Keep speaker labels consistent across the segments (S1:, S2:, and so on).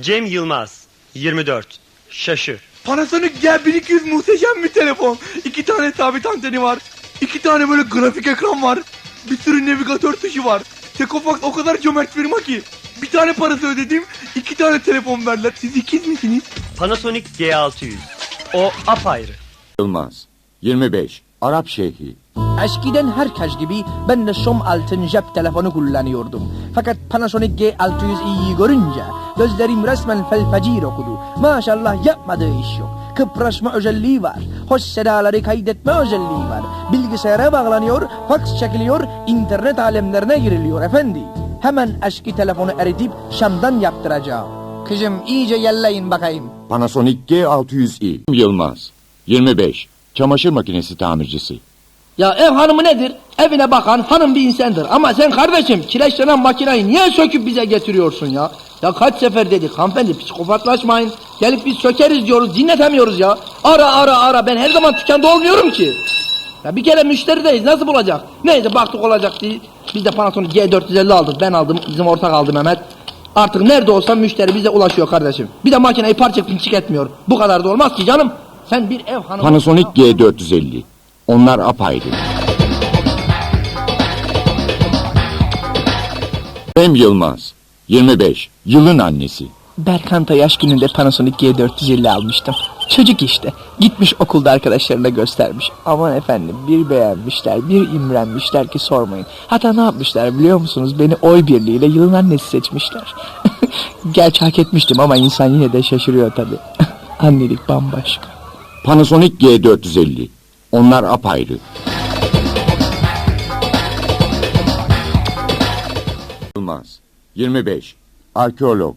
S1: Cem Yılmaz 24 Şaşı
S2: Panasonic G1200 muhteşem bir telefon. İki tane sabit anteni var. İki tane böyle grafik ekran var. Bir sürü navigatör tuşu var. Tekofax o kadar cömert firma ki. Bir tane parası ödedim, iki tane telefon verdiler. Siz ikiz misiniz?
S1: Panasonic G600 O apayrı
S3: Yılmaz 25 Arap Şeyhi
S4: Eskiden herkes gibi ben de som altın cep telefonu kullanıyordum. Fakat Panasonic G600i'yi görünce gözlerim resmen felfecir okudu. Maşallah yapmadığı iş yok. Kıpraşma özelliği var. Hoş sedaları kaydetme özelliği var. Bilgisayara bağlanıyor, fax çekiliyor, internet alemlerine giriliyor efendi. Hemen eski telefonu eritip Şam'dan yaptıracağım. Kızım iyice yelleyin bakayım.
S3: Panasonic G600i Yılmaz 25 Çamaşır makinesi tamircisi
S5: Ya ev hanımı nedir? Evine bakan hanım bir insandır. Ama sen kardeşim kireçlenen makinayı niye söküp bize getiriyorsun ya? Ya kaç sefer dedik hanımefendi psikopatlaşmayın. Gelip biz sökeriz diyoruz dinletemiyoruz ya. Ara ara ara ben her zaman dükkanda olmuyorum ki. Ya bir kere müşterideyiz nasıl bulacak? Neyse baktık olacak değil. Biz de Panasonic G450 aldık ben aldım bizim ortak aldı Mehmet. Artık nerede olsa müşteri bize ulaşıyor kardeşim. Bir de makineyi parça pinçik etmiyor. Bu kadar da olmaz ki canım. Sen bir ev hanımı...
S3: Panasonic G450 Onlar apayrı Cem Yılmaz 25 Yılın annesi
S4: Berkanta yaş gününde Panasonic G450 almıştım. Çocuk işte. Gitmiş okulda arkadaşlarına göstermiş. Aman efendim bir beğenmişler, bir imrenmişler ki sormayın. Hatta ne yapmışlar biliyor musunuz? Beni oy birliğiyle yılın annesi seçmişler. Gerçi hak etmiştim ama insan yine de şaşırıyor tabii. Annelik bambaşka.
S3: Panasonic G450 Onlar apayrı Yılmaz 25 Arkeolog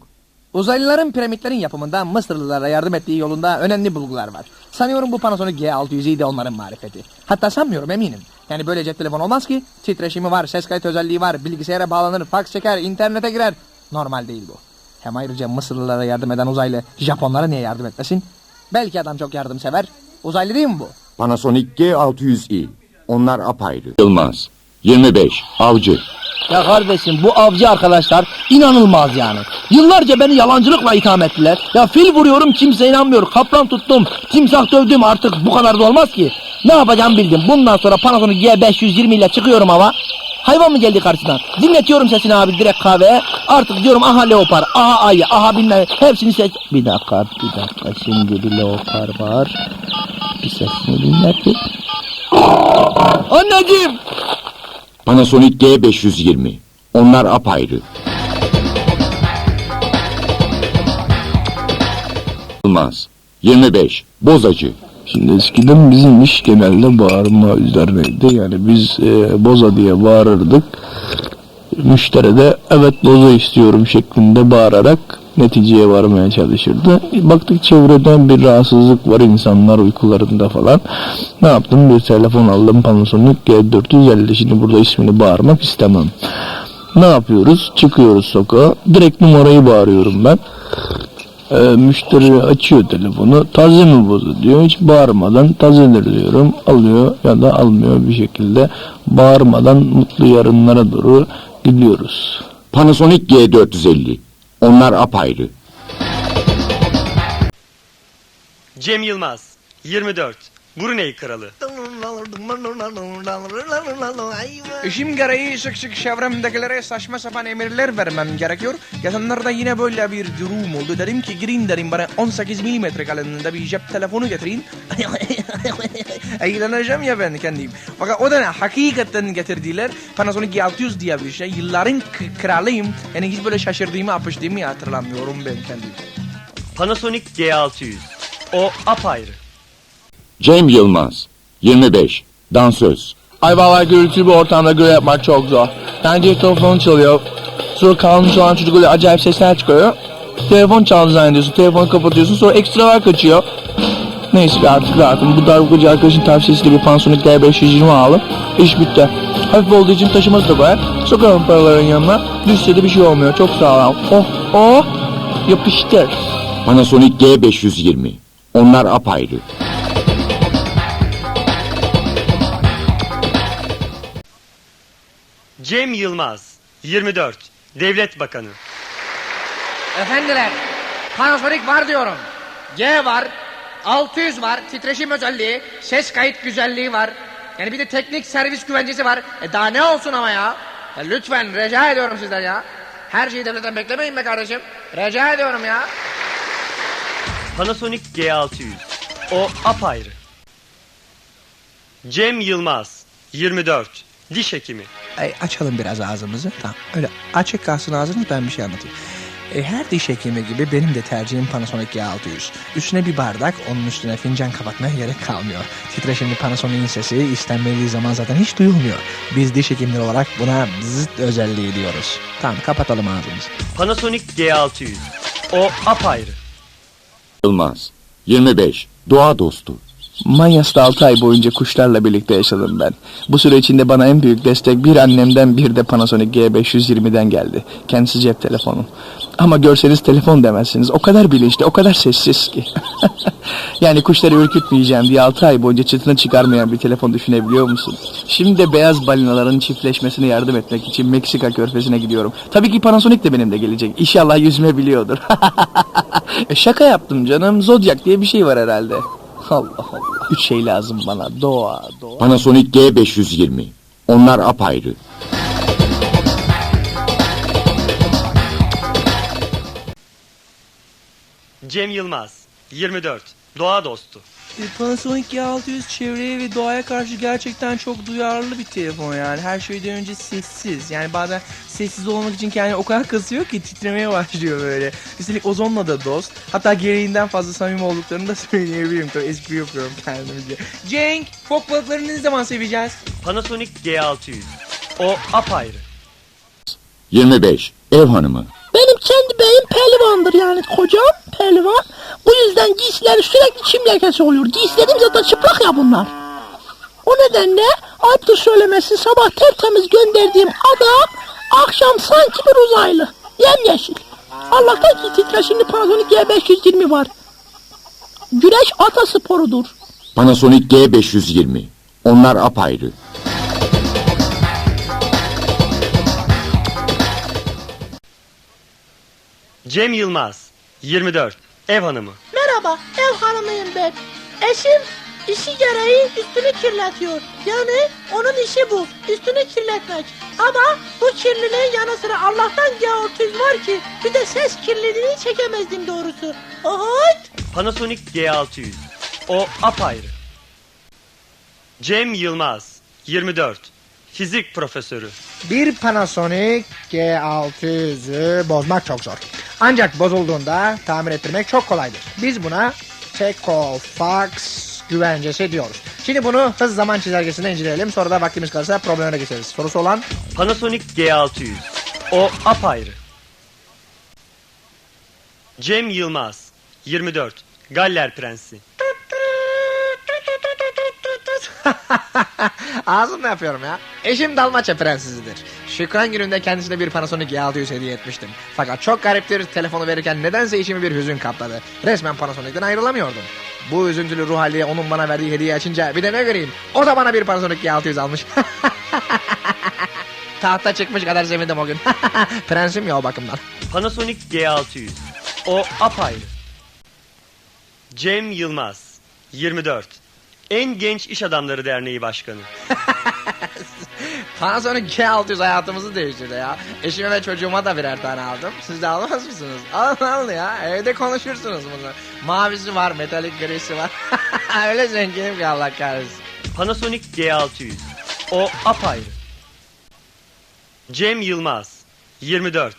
S4: Uzaylıların piramitlerin yapımında Mısırlılara yardım ettiği yolunda önemli bulgular var. Sanıyorum bu Panasonic G600'i de onların marifeti. Hatta sanmıyorum eminim. Yani böyle cep telefon olmaz ki. Titreşimi var, ses kayıt özelliği var, bilgisayara bağlanır, fax çeker, internete girer. Normal değil bu. Hem ayrıca Mısırlılara yardım eden uzaylı Japonlara niye yardım etmesin? Belki adam çok yardımsever. Uzaylı değil mi bu?
S3: Panasonic G600i Onlar apayrı Yılmaz 25 Avcı
S5: Ya kardeşim bu avcı arkadaşlar inanılmaz yani. Yıllarca beni yalancılıkla itham ettiler. Ya fil vuruyorum kimse inanmıyor. Kaplan tuttum, timsah dövdüm artık bu kadar da olmaz ki. Ne yapacağım bildim. Bundan sonra Panasonic G520 ile çıkıyorum hava. Hayvan mı geldi karşıdan? Dinletiyorum sesini abi direkt kahveye. Artık diyorum aha leopar, aha ayı, aha bilmem hepsini ses... Bir dakika, bir dakika şimdi bir leopar var. Bir sesini dinletti. Anneciğim!
S3: Panasonic G520 Onlar apayrı Yılmaz 25 Bozacı
S6: Şimdi eskiden bizim iş genelde bağırma üzerineydi. Yani biz e, boza diye bağırırdık. Müşteri de evet boza istiyorum şeklinde bağırarak neticeye varmaya çalışırdı. Baktık çevreden bir rahatsızlık var insanlar uykularında falan. Ne yaptım? Bir telefon aldım Panasonic G450. Şimdi burada ismini bağırmak istemem. Ne yapıyoruz? Çıkıyoruz sokağa. Direkt numarayı bağırıyorum ben. Ee, müşteri açıyor telefonu. Taze mi bozu diyor. Hiç bağırmadan tazedir diyorum. Alıyor ya da almıyor bir şekilde. Bağırmadan mutlu yarınlara doğru gidiyoruz.
S3: Panasonic G450 Onlar apayrı
S1: Cem Yılmaz 24 Brunei Kralı
S2: İşim gereği sık sık çevremdekilere saçma sapan emirler vermem gerekiyor. Geçenlerde yine böyle bir durum oldu. Dedim ki girin dedim bana 18 milimetre kalınlığında bir cep telefonu getirin. Eğleneceğim ya ben kendim. Fakat o da ne? Hakikaten getirdiler. Panasonic G600 diye bir şey. Yılların kralıyım. Yani hiç böyle şaşırdığımı, apıştığımı hatırlamıyorum ben kendim.
S1: Panasonic G600 O apayrı
S3: Cem Yılmaz 25 Dansöz
S6: Ay vallahi gürültülü bir ortamda görev yapmak çok zor. Bence telefon çalıyor. Sonra kalmış olan çocuk öyle acayip sesler çıkıyor. Telefon çaldı zannediyorsun. Telefonu kapatıyorsun. Sonra ekstralar kaçıyor. Neyse artık rahatım. Bu darbukacı arkadaşın tavsiyesiyle bir Panasonic D520 aldım. İş bitti. Hafif olduğu için taşıması da kolay. Sokarım paraların yanına. Düşse de bir şey olmuyor. Çok sağlam. Oh oh. Yapıştır.
S3: Panasonic G520 Onlar apayrı
S1: Cem Yılmaz 24 Devlet Bakanı
S4: Efendiler,
S5: Panasonic var diyorum. G var. 600 var. Titreşim özelliği. Ses kayıt güzelliği var. Yani bir de teknik servis güvencesi var. E daha ne olsun ama ya. ya lütfen rica ediyorum sizden ya. Her şeyi devletten beklemeyin be kardeşim. Rica ediyorum ya.
S1: Panasonic G600. O apayrı. Cem Yılmaz 24. Diş hekimi.
S7: Ay, açalım biraz ağzımızı. Tamam. Öyle açık kalsın ağzınız ben bir şey anlatayım. E, her diş hekimi gibi benim de tercihim Panasonic G600. Üstüne bir bardak, onun üstüne fincan kapatmaya gerek kalmıyor. Titreşimli Panasonic'in sesi istenmediği zaman zaten hiç duyulmuyor. Biz diş hekimleri olarak buna zıt özelliği diyoruz. Tamam kapatalım ağzımızı.
S1: Panasonic G600. O apayrı.
S3: Yılmaz 25. Doğa dostu.
S8: Manyas'ta 6 ay boyunca kuşlarla birlikte yaşadım ben. Bu süre içinde bana en büyük destek bir annemden bir de Panasonic G520'den geldi. Kendisi cep telefonu. Ama görseniz telefon demezsiniz. O kadar bilinçli, o kadar sessiz ki. yani kuşları ürkütmeyeceğim diye 6 ay boyunca çıtını çıkarmayan bir telefon düşünebiliyor musun? Şimdi de beyaz balinaların çiftleşmesine yardım etmek için Meksika körfezine gidiyorum. Tabii ki Panasonic de benimle gelecek. İnşallah yüzme biliyordur. E, Şaka yaptım canım. Zodiac diye bir şey var herhalde. Allah Allah. Üç şey lazım bana. Doğa, doğa.
S3: Panasonic G520. Onlar apayrı.
S1: Cem Yılmaz 24. Doğa dostu.
S2: E, Panasonic G600 çevreye ve doğaya karşı gerçekten çok duyarlı bir telefon yani. Her şeyden önce sessiz. Yani bazen sessiz olmak için kendini o kadar kasıyor ki titremeye başlıyor böyle. Üstelik ozonla da dost. Hatta gereğinden fazla samimi olduklarını da söyleyebilirim. Tabii espri yapıyorum kendimce. Cenk, fok balıklarını ne zaman seveceğiz?
S1: Panasonic G600. O apayrı.
S3: 25. Ev hanımı.
S9: Benim kendi beyim pehlivandır yani kocam pehlivan. Bu yüzden giysileri sürekli çim lekesi oluyor. Giysilerim zaten çıplak ya bunlar. O nedenle ayıptır söylemesi sabah tertemiz gönderdiğim adam akşam sanki bir uzaylı. Yemyeşil. Allah'tan ki titreşimli Panasonic G520 var. Güreş atasporudur.
S3: Panasonic G520. Onlar apayrı.
S1: Cem Yılmaz 24. Ev hanımı.
S10: Merhaba, ev hanımıyım ben. Eşim işi gereği üstünü kirletiyor. Yani onun işi bu, üstünü kirletmek. Ama bu kirliliğin yanı sıra Allah'tan G600 var ki bir de ses kirliliğini çekemezdim doğrusu. Ohoy!
S1: Panasonic G600. O apayrı. Cem Yılmaz 24. Fizik profesörü.
S5: Bir Panasonic G600'ü bozmak çok zor. Ancak bozulduğunda tamir ettirmek çok kolaydır. Biz buna Tecofax güvencesi diyoruz. Şimdi bunu hız zaman çizelgesinde inceleyelim. Sonra da vaktimiz kalırsa problemlere geçeriz. Sorusu olan
S1: Panasonic G600. O apayrı. Cem Yılmaz 24. Galler Prensi.
S5: Ağzımla yapıyorum ya. Eşim Dalmaçya prensizidir. Şükran gününde kendisine bir Panasonic G600 hediye etmiştim. Fakat çok gariptir telefonu verirken nedense içimi bir hüzün kapladı. Resmen Panasonic'ten ayrılamıyordum. Bu üzüntülü ruh haliyle onun bana verdiği hediye açınca bir de ne göreyim. O da bana bir Panasonic G600 almış. Tahta çıkmış kadar sevindim o gün. Prensim ya o bakımdan.
S1: Panasonic G600. O apayrı. Cem Yılmaz 24. En Genç İş Adamları Derneği Başkanı.
S5: Panasonic G600 hayatımızı değiştirdi ya. Eşime ve çocuğuma da birer tane aldım. Siz de almaz mısınız? Alın alın ya. Evde konuşursunuz bunu. Mavisi var, metalik grisi var. Öyle zenginim ki Allah kahretsin.
S1: Panasonic G600. O apayrı. Cem Yılmaz 24.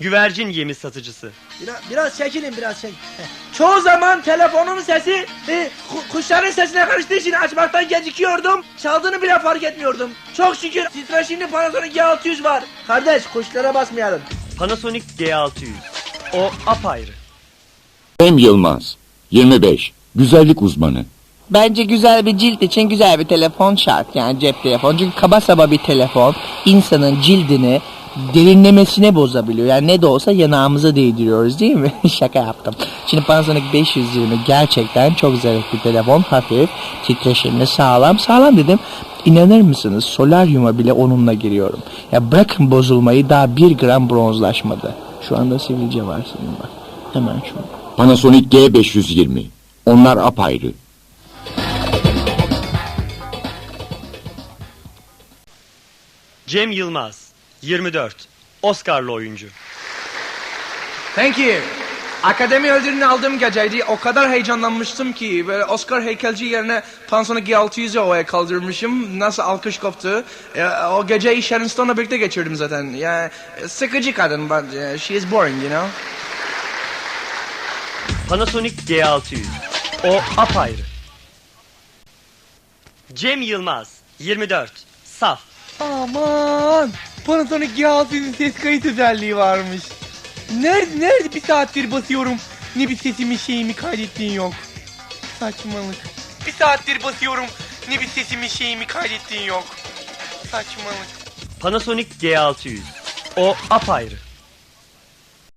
S1: Güvercin yemi satıcısı.
S2: Biraz, biraz çekilin biraz çek. Çoğu zaman telefonun sesi e, ku- kuşların sesine karıştığı için açmaktan gecikiyordum. Çaldığını bile fark etmiyordum. Çok şükür titreşimli Panasonic G600 var. Kardeş kuşlara basmayalım.
S1: Panasonic G600. O apayrı.
S3: Cem Yılmaz 25. Güzellik uzmanı.
S9: Bence güzel bir cilt için güzel bir telefon şart. Yani cep telefonu. Çünkü kaba saba bir telefon insanın cildini derinlemesine bozabiliyor. Yani ne de olsa yanağımıza değdiriyoruz değil mi? Şaka yaptım. Şimdi Panasonic 520 gerçekten çok zarif bir telefon. Hafif, titreşimli, sağlam. Sağlam dedim. İnanır mısınız solaryuma bile onunla giriyorum. Ya bırakın bozulmayı daha bir gram bronzlaşmadı. Şu anda sivilce var senin bak.
S11: Hemen şu.
S3: Panasonic G520. Onlar apayrı.
S1: Cem Yılmaz 24 Oscar'lı oyuncu.
S2: Thank you. Akademi ödülünü aldığım geceydi. O kadar heyecanlanmıştım ki böyle Oscar heykelci yerine Panasonic G600'ü havaya kaldırmışım. Nasıl alkış koptu. E, o geceyi Sharon Stone'la birlikte geçirdim zaten. Yani sıkıcı kadın but uh, she is boring you know.
S1: Panasonic G600 O apayrı. Cem Yılmaz 24 Saf
S5: Aman! Panasonic G600'ün ses kayıt özelliği varmış. Nerede, nerede bir saattir basıyorum. Ne bir sesimi şeyimi kaydettiğin yok. Saçmalık. Bir saattir basıyorum. Ne bir sesimi şeyimi kaydettiğin yok. Saçmalık.
S1: Panasonic G600 O apayrı.